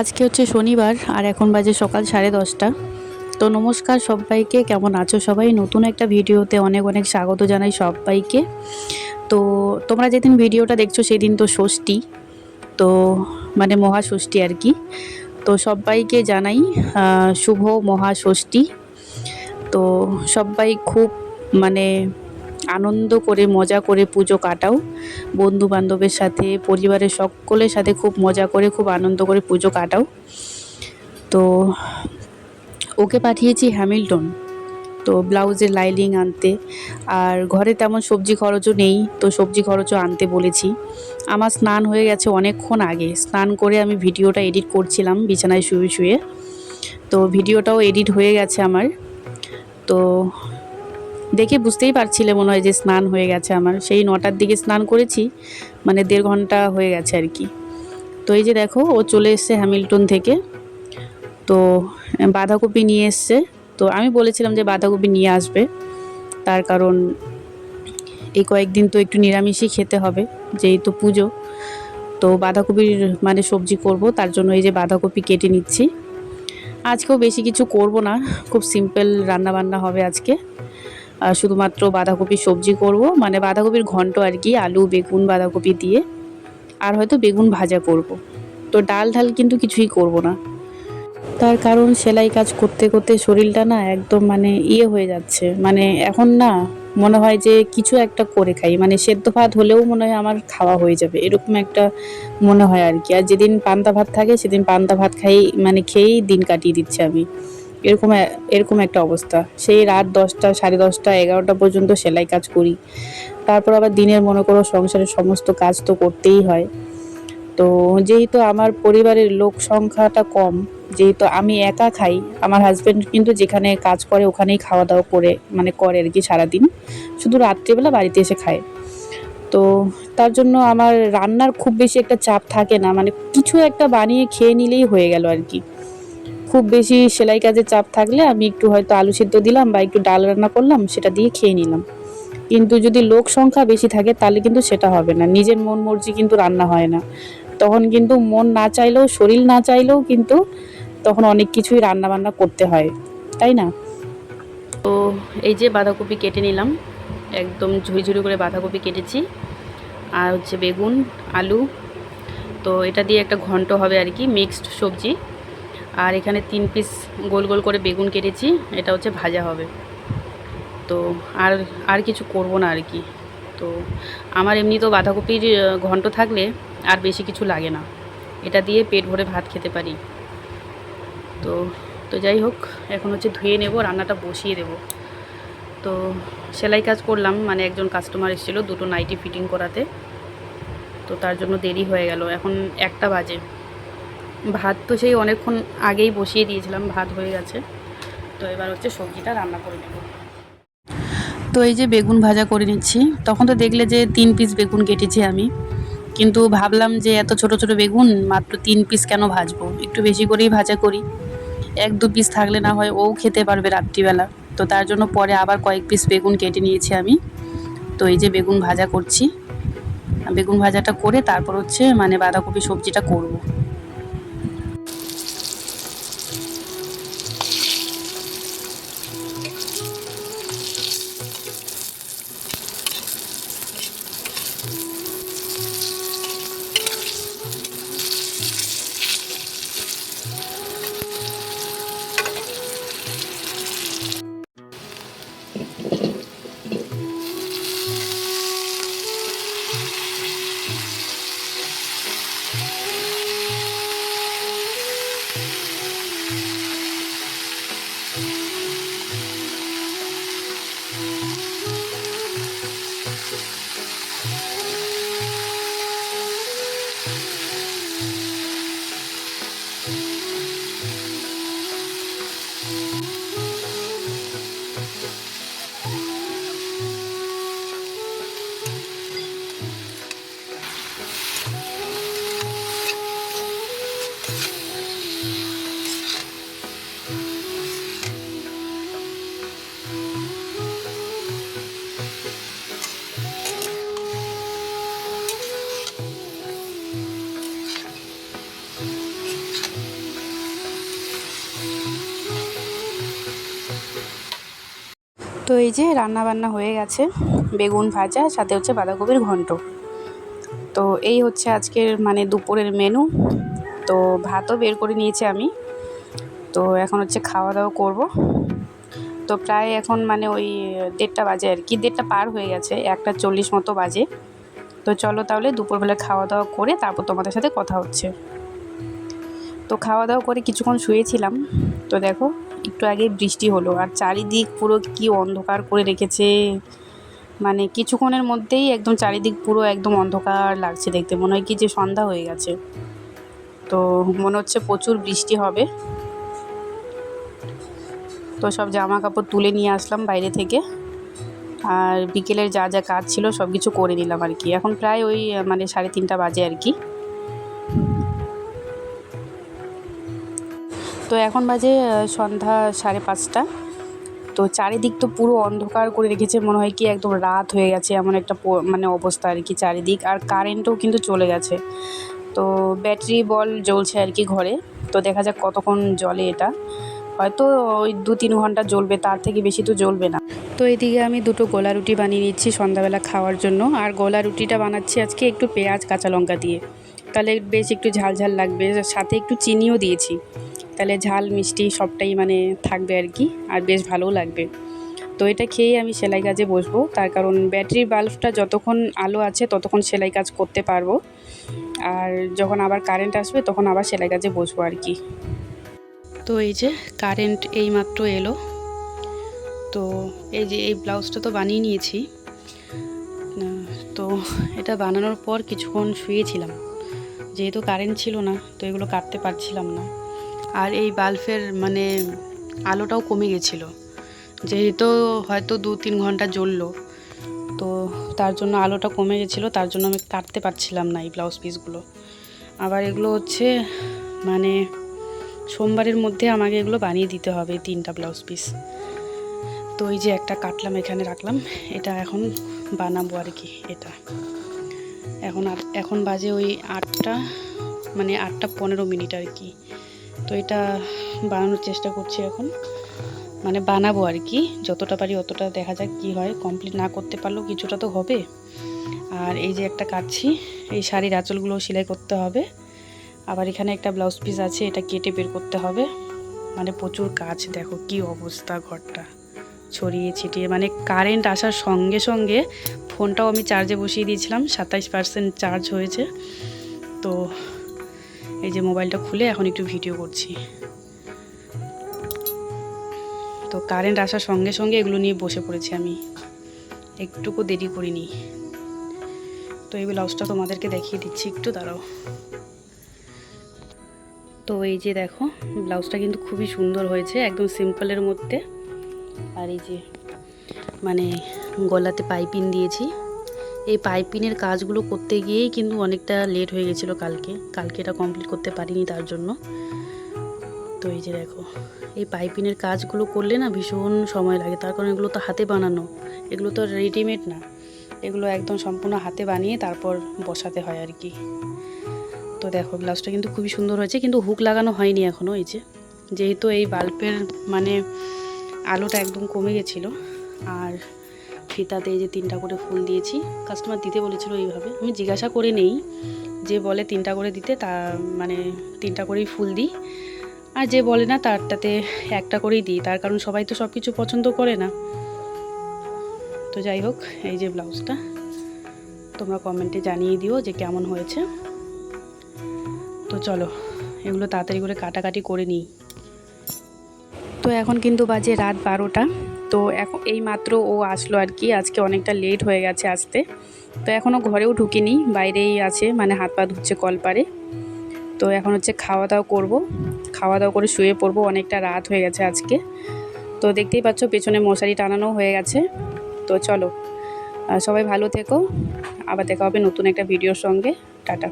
আজকে হচ্ছে শনিবার আর এখন বাজে সকাল সাড়ে দশটা। তো নমস্কার সবাইকে, কেমন আছো সবাই? নতুন একটা ভিডিওতে অনেক অনেক স্বাগত জানাই সবাইকে। তো তোমরা যেদিন ভিডিওটা দেখছ সেদিন তো ষষ্ঠী, তো মানে মহাষষ্ঠী আর কি। তো সবাইকে জানাই শুভ মহাষষ্ঠী। তো সবাই খুব মানে আনন্দ করে, মজা করে পুজো কাটাও। বন্ধু বান্ধবের সাথে, পরিবারের সকলের সাথে খুব মজা করে, খুব আনন্দ করে পুজো কাটাও। তো ওকে পাঠিয়েছি হ্যামিল্টন। তো ব্লাউজের লাইলিং আনতে। আর ঘরে তেমন সবজি খরচও নেই, তো সবজি খরচও আনতে বলেছি। আমার স্নান হয়ে গেছে অনেকক্ষণ আগে। স্নান করে আমি ভিডিওটা এডিট করছিলাম বিছানায় শুয়ে শুয়ে। তো ভিডিওটাও এডিট হয়ে গেছে আমার। তো দেখে বুঝতেই পারছিলে মনে হয় যে স্নান হয়ে গেছে আমার। সেই নটার দিকে স্নান করেছি মানে দেড় ঘণ্টা হয়ে গেছে আর কি। তো এই যে দেখো, ও চলে এসছে হ্যামিল্টন থেকে। তো বাঁধাকপি নিয়ে এসছে। তো আমি বলেছিলাম যে বাঁধাকপি নিয়ে আসবে। তার কারণ এই কয়েকদিন তো একটু নিরামিষই খেতে হবে, যেহেতু পুজো। তো বাঁধাকপির মানে সবজি করব, তার জন্য এই যে বাঁধাকপি কেটে নিচ্ছি। আজকেও বেশি কিছু করব না, খুব সিম্পল রান্না বান্না হবে আজকে। শুধুমাত্র বাঁধাকপির সবজি করব মানে বাঁধাকপির ঘন্ট আর কি, আলু, বেগুন, বাঁধাকপি দিয়ে, আর হয়তো বেগুন ভাজা করব। তো ডাল ঢাল কিন্তু কিছুই করব না। তার কারণ সেলাই কাজ করতে করতে শরীরটা না একদম মানে ইয়ে হয়ে যাচ্ছে। মানে এখন না মনে হয় যে কিছু একটা করে খাই। মানে সেদ্ধ ভাত হলেও মনে হয় আমার খাওয়া হয়ে যাবে। এরকম একটা মনে হয় আর কি। আর যেদিন পান্তা ভাত থাকে, সেদিন পান্তা ভাত খাই মানে খেয়েই দিন কাটিয়ে দিচ্ছে আমি। এরকম এরকম একটা অবস্থা। সেই রাত দশটা, সাড়ে দশটা, এগারোটা পর্যন্ত সেলাই কাজ করি। তারপর আবার দিনের মনে করো সংসারের সমস্ত কাজ তো করতেই হয়। তো যেহেতু আমার পরিবারের লোক সংখ্যাটা কম, যেহেতু আমি একা খাই, আমার হাজব্যান্ড কিন্তু যেখানে কাজ করে ওখানেই খাওয়া দাওয়া করে মানে করে আর কি সারাদিন। শুধু রাত্রিবেলা বাড়িতে এসে খায়। তো তার জন্য আমার রান্নার খুব বেশি একটা চাপ থাকে না মানে কিছু একটা বানিয়ে খেয়ে নিলেই হয়ে গেল আর কি। খুব বেশি সেলাই কাজের চাপ থাকলে আমি একটু হয়তো আলু সিদ্ধ দিলাম বা একটু ডাল রান্না করলাম, সেটা দিয়ে খেয়ে নিলাম। কিন্তু যদি লোক সংখ্যা বেশি থাকে, তাহলে কিন্তু সেটা হবে না। নিজের মন মর্জি কিন্তু রান্না হয় না। তখন কিন্তু মন না চাইলেও, শরীর না চাইলেও কিন্তু তখন অনেক কিছুই রান্না বান্না করতে হয়। তাই না? তো এই যে বাঁধাকপি কেটে নিলাম। একদম ঝুড়ি ঝুড়ি করে বাঁধাকপি কেটেছি। আর হচ্ছে বেগুন, আলু। তো এটা দিয়ে একটা ঘন্ট হবে আর কি মিক্সড সবজি। আর এখানে তিন পিস গোল গোল করে বেগুন কেটেছি, এটা হচ্ছে ভাজা হবে। তো আর আর কিছু করব না আর কি। তো আমার এমনি তো বাঁধাকপির ঘন্ট থাকলে আর বেশি কিছু লাগে না। এটা দিয়ে পেট ভরে ভাত খেতে পারি। তো তো যাই হোক, এখন হচ্ছে ধুয়ে নেব, রান্নাটা বসিয়ে দেব। তো সেলাই কাজ করলাম মানে একজন কাস্টমার এসেছিল দুটো নাইটি ফিটিং করাতে। তো তার জন্য দেরি হয়ে গেল। এখন একটা বাজে। ভাত তো সেই অনেকক্ষণ আগেই বসিয়ে দিয়েছিলাম, ভাত হয়ে গেছে। তো এবার হচ্ছে সবজিটা রান্না করে নেব। তো এই যে বেগুন ভাজা করে নিচ্ছি, তখন তো দেখলে যে তিন পিস বেগুন কেটেছি আমি। কিন্তু ভাবলাম যে এত ছোট ছোট বেগুন, মাত্র তিন পিস কেন ভাজবো? একটু বেশি করেই ভাজা করি। এক দু পিস থাকলে না হয় ও খেতে পারবে রাত্রিবেলা। তো তার জন্য পরে আবার কয়েক পিস বেগুন কেটে নিয়েছি আমি। তো এই যে বেগুন ভাজা করছি। বেগুন ভাজাটা করে তারপর হচ্ছে মানে বাঁধাকপি সবজিটা করব। তো এই যে রান্না বান্না হয়ে গেছে, বেগুন ভাজা, সাথে হচ্ছে বাঁধাকপির ঘন্ট। তো এই হচ্ছে আজকের মানে দুপুরের মেনু তো ভাতও বের করে নিয়েছি আমি। তো এখন হচ্ছে খাওয়া দাওয়া করব। তো প্রায় এখন মানে ওই দেড়টা বাজে আর কি, দেড়টা পার হয়ে গেছে, একটা চল্লিশ মতো বাজে। তো চলো তাহলে দুপুরবেলা খাওয়া দাওয়া করে তারপর তোমাদের সাথে কথা হচ্ছে। তো খাওয়া দাওয়া করে কিছুক্ষণ শুয়েছিলাম। তো দেখো একটু আগে বৃষ্টি হলো আর চারিদিক পুরো কি অন্ধকার করে রেখেছে। মানে কিছুক্ষণের মধ্যেই একদম চারিদিক পুরো একদম অন্ধকার লাগছে দেখতে। মনে হয় কি যে সন্ধ্যা হয়ে গেছে। তো মনে হচ্ছে প্রচুর বৃষ্টি হবে। তো সব জামা কাপড় তুলে নিয়ে আসলাম বাইরে থেকে। আর বিকেলের যা যা কাজ ছিল সব কিছু করে নিলাম আর কি। এখন প্রায় ওই মানে সাড়ে তিনটা বাজে আর কি। তো এখন বাজে সন্ধ্যা সাড়ে পাঁচটা। তো চারিদিক তো পুরো অন্ধকার করে রেখেছে, মনে হয় কি একদম রাত হয়ে গেছে, এমন একটা মানে অবস্থা আর কি চারিদিক। আর কারেন্টও কিন্তু চলে গেছে। তো ব্যাটারি বল জ্বলছে আর কি ঘরে। তো দেখা যাক কতক্ষণ জলে এটা। হয়তো ওই দু তিন ঘণ্টা জ্বলবে, তার থেকে বেশি তো জ্বলবে না। তো এইদিকে আমি দুটো গোলা রুটি বানিয়ে নিচ্ছি সন্ধ্যাবেলা খাওয়ার জন্য। আর গোলা রুটিটা বানাচ্ছি আজকে একটু পেঁয়াজ, কাঁচা লঙ্কা দিয়ে। তাহলে বেশ একটু ঝাল ঝাল লাগবে। সাথে একটু চিনিও দিয়েছি। তাহলে ঝাল, মিষ্টি সবটাই মানে থাকবে আর কি, আর বেশ ভালোও লাগবে। তো এটা খেয়েই আমি সেলাই কাজে বসবো, তার কারণ ব্যাটারির বাল্বটা যতক্ষণ আলো আছে ততক্ষণ সেলাই কাজ করতে পারব। আর যখন আবার কারেন্ট আসবে তখন আবার সেলাই কাজে বসবো আর কি। তো এই যে কারেন্ট এই মাত্র এলো। তো এই যে এই ব্লাউজটা তো বানিয়ে নিয়েছি। তো এটা বানানোর পর কিছুক্ষণ শুয়েছিলাম। যেহেতু কারেন্ট ছিল না, তো এগুলো কাটতে পারছিলাম না। আর এই বাল্বের মানে আলোটাও কমে গেছিল। যেহেতু হয়তো দু তিন ঘণ্টা জ্বললো, তো তার জন্য আলোটা কমে গেছিল, তার জন্য আমি কাটতে পারছিলাম না এই ব্লাউজ পিসগুলো। আবার এগুলো হচ্ছে মানে সোমবারের মধ্যে আমাকে এগুলো বানিয়ে দিতে হবে তিনটা ব্লাউজ পিস। তো এই যে একটা কাটলাম, এখানে রাখলাম, এটা এখন বানাবো আর কি, এটা। এখন এখন বাজে ওই আটটা মানে আটটা পনেরো মিনিট আর কি। তো এটা বানানোর চেষ্টা করছি এখন। মানে বানাবো আর কি, যতটা পারি অতটা দেখা যাক কি হয়। কমপ্লিট না করতে পারলেও কিছুটা তো হবে। আর এই যে একটা কাটছি, এই শাড়ির আঁচলগুলো সেলাই করতে হবে। আবার এখানে একটা ব্লাউজ পিস আছে, এটা কেটে বের করতে হবে। মানে প্রচুর কাজ, দেখো কি অবস্থা ঘরটা। ছড়িয়ে ছিটিয়ে মানে কারেন্ট আসার সঙ্গে সঙ্গে ফোনটাও আমি চার্জে বসিয়ে দিয়েছিলাম, সাতাইশ পার্সেন্ট চার্জ হয়েছে। তো এই যে মোবাইলটা খুলে এখন একটু ভিডিও করছি। তো কারেন্ট আসার সঙ্গে সঙ্গে এগুলো নিয়ে বসে পড়েছি আমি। একটুকু দেরি করিনি। তো এই ব্লাউজটা তোমাদেরকে দেখিয়ে দিচ্ছি, একটু দাঁড়াও। তো এই যে দেখো, ব্লাউজটা কিন্তু খুবই সুন্দর হয়েছে, একদম সিম্পলের মধ্যে। আর এই যে মানে গলাতে পাইপিং দিয়েছি। এই পাইপিনের কাজগুলো করতে গিয়েই কিন্তু অনেকটা লেট হয়ে গেছিল কালকে। কালকে এটা কমপ্লিট করতে পারিনি তার জন্য। তো এই যে দেখো, এই পাইপিনের কাজগুলো করলে না ভীষণ সময় লাগে। তার কারণ এগুলো তো হাতে বানানো। এগুলো তো রেডিমেড না। এগুলো একদম সম্পূর্ণ হাতে বানিয়ে তারপর বসাতে হয় আর কি। তো দেখো ব্লাউজটা কিন্তু খুবই সুন্দর হয়েছে, কিন্তু হুক লাগানো হয়নি এখনও এই যে। যেহেতু এই বাল্বের মানে আলোটা একদম কমে গেছিল। আর ফিতাতে এই যে তিনটা করে ফুল দিয়েছি কাস্টমার দিতে বলেছিল এইভাবে। আমি জিজ্ঞাসা করে নেই, যে বলে তিনটা করে দিতে, তা মানে তিনটা করেই ফুল দিই। আর যে বলে না, তারটাতে একটা করেই দিই, তার কারণ সবাই তো সব কিছু পছন্দ করে না। তো যাই হোক, এই যে ব্লাউজটা, তোমরা কমেন্টে জানিয়ে দিও যে কেমন হয়েছে। তো চলো, এগুলো তাড়াতাড়ি করে কাটাকাটি করে নিই। তো এখন কিন্তু বাজে রাত বারোটা। তো এখন এই মাত্র ও আসলো আর কি। আজকে অনেকটা লেট হয়ে গেছে আসতে। তো এখনও ঘরেও ঢুকিনি, বাইরেই আছে মানে হাত পা ধুচ্ছে কলপারে। তো এখন হচ্ছে খাওয়া দাওয়া করব। খাওয়া দাওয়া করে শুয়ে পড়ব, অনেকটা রাত হয়ে গেছে আজকে। তো দেখতেই পাচ্ছ, পেছনে মশারি টানানো হয়ে গেছে। তো চলো সবাই ভালো থেকো। আবার দেখা হবে নতুন একটা ভিডিওর সঙ্গে। টাটা।